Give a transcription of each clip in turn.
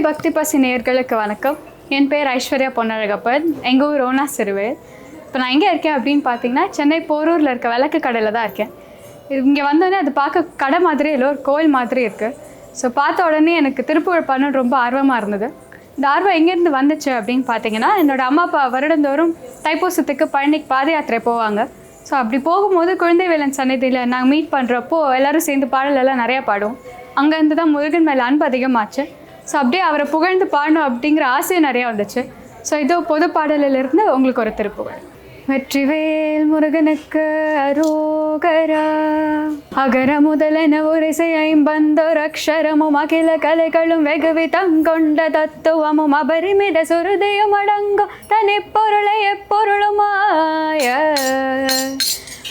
பக்தி பசி நேர்களுக்கு வணக்கம். என் பேர் ஐஸ்வர்யா பொன்னழகப்பன். எங்கள் ஊர் ஓனா சிறுவேல் இப்போ நான் எங்கே இருக்கேன் அப்படின்னு பார்த்தீங்கன்னா சென்னை போரூரில் இருக்க விளக்கு கடையில் தான் இருக்கேன். இங்கே வந்தோடனே அது பார்க்க கடை மாதிரி இல்லை ஒரு கோயில் மாதிரி இருக்குது ஸோ பார்த்த உடனே எனக்கு திருப்பூர் பண்ணணும்னு ரொம்ப ஆர்வமாக இருந்தது. இந்த ஆர்வம் எங்கேருந்து வந்துச்சு அப்படின்னு பார்த்தீங்கன்னா என்னோட அம்மா அப்பா வருடந்தோறும் தைப்பூசத்துக்கு பழனிக்கு பாத யாத்திரை போவாங்க. ஸோ அப்படி போகும்போது குழந்தை வேலன் சன்னதியில் நாங்கள் மீட் பண்ணுறப்போ எல்லாரும் சேர்ந்து பாடலெல்லாம் நிறையா பாடுவோம். அங்கேருந்து தான் முருகன் மேலே அன்பு அதிகமாச்சு. ஸோ அப்படியே அவரை புகழ்ந்து பாடணும் அப்படிங்கிற ஆசை நிறையா வந்துச்சு. ஸோ இதோ பொது பாடலிலிருந்து உங்களுக்கு ஒரு திருப்புகழ். வெற்றிவேல் முருகனுக்கு அரோகரா. அகர முதலென ஒரு ஐம்பந்தோர் அக்ஷரமும் அகில கலைகளும் வெகுவி தங்கொண்ட தத்துவமும் அபரிமித சுருதியும் அடங்கும் தனிப்பொருளை எப்பொருளுமாய.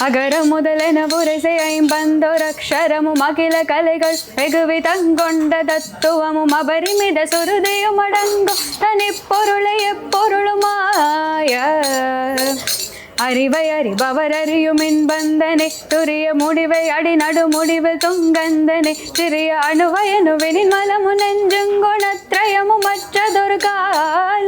அகர முதலென உரைசை ஐம்பந்தோரக்ஷரமும் அகில கலைகள் வெகுவி தங்கொண்ட தத்துவமும் அபரிமித சுருதியும் அடங்கும். தனிப்பொருளை எப்பொருளுமாய? அறிவை அறிபவர் அறியும் இன்பந்தனை. துரிய முடிவை அடி நடு முடிவு துங்கந்தனை. சிறிய அணுவயனுவினின் மலமு நெஞ்சுங்குணத்ரயமும் மற்றதொரு காலம்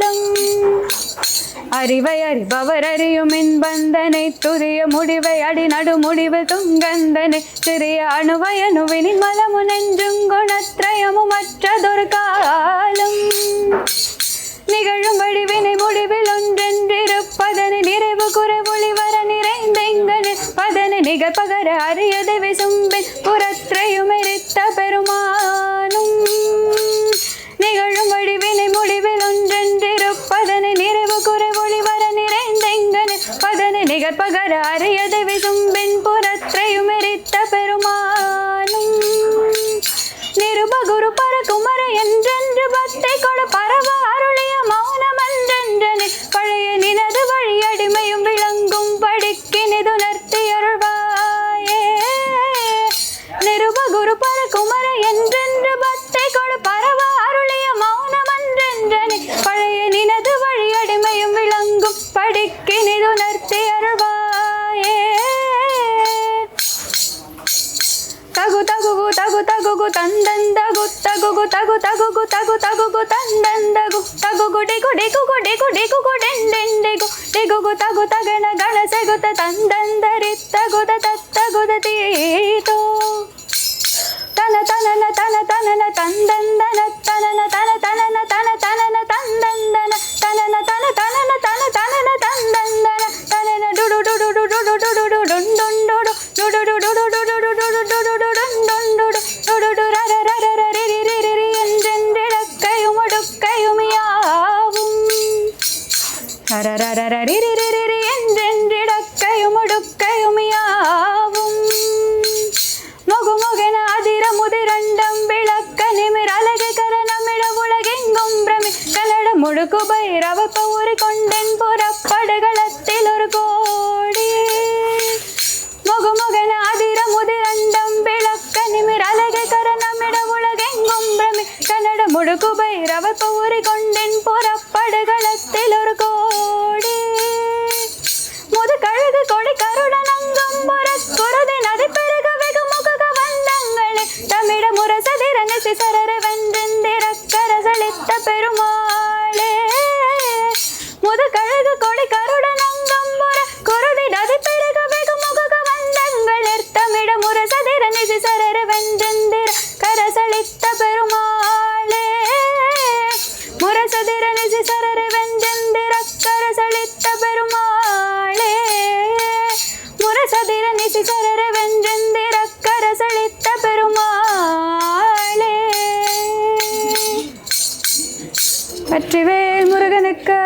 அறிவை அறிபவர் அறியும் இன்பந்தனை துரிய முடிவை அடி நடு முடிவு துங்கந்தனை. சிறிய அணுவை அணுவினின் மலமு நெஞ்சும் நெஞ்சுங்குணத்ரயமும் மற்றதொரு காலம். நிகழும் வடிவினை முடிவில் ஒன்றென்றிருப்பதனை நிறைவு குறைவொளி வர நிறைந்தெங்கனு பதனை நிகழ்பகர அறியதை விசும்பின் புறற்றையும் எரித்த என்றென்று பக்தை கொடு பரவ ತಗುಗು ತಗು ತಗು ತಗು ತಗುಗು ತಗು ತಗು ತಗುಗು ತಂದಂದಗು ತಗುಗು ಡಿಗು ಡಿಗುಗು ಡಿಗು ಡಿಗುಗು ಡೆಂಡೆಂಡೆಗು ಡಿಗುಗು ತಗು ತಗಣ ಗಣ ಸೆಗುತ ತಂದಂದರಿ ತಗುದ ತತ್ತಗುದ ತೀತೋ. ತನ ತನನ ತನ ತನನ ತಂದಂದನ ತನನ ತನ ತನನ ತನ ரரரரர ரி ரி ரி ரி என்றென்றிடக்கையும் ஒடுக்கையும் யாவும் முகுமுகென அதிர முதிரண்டம் விளக்க நிமிர் அழகு கரணமிட உலகெங்கும் பிரமி கலட முழுக்கு பைரவ பௌரி கொண்டன் புறப்படுகளத்தில் ஒரு கோடி முகுமுகென அதிர முதிரண்டம் விளக்க நிமிர் அழகு கரணமிட உலகெங்கும் பிரமி முழுக்கு பைரவ புறப்படுகளத்தில் ஒரு கோடி கொடி கருடனங்கும் புற நதி பெருக வெகு முக வந்தங்களே. தமிழ முரசதிரங்க நெசி சரர கரசளித்த பெருமாளே. முதுகழகு கொடி கருடனங்கம் புற நதி பெருக வெகு முக வந்தங்களே. தமிழ முரசதிரங்க நெசி சரர கரசளித்த கண்ணிசி சரர வென்றெந்திரக்கரசளித்த பெருமாளே. வெற்றிவேல் முருகனுக்கு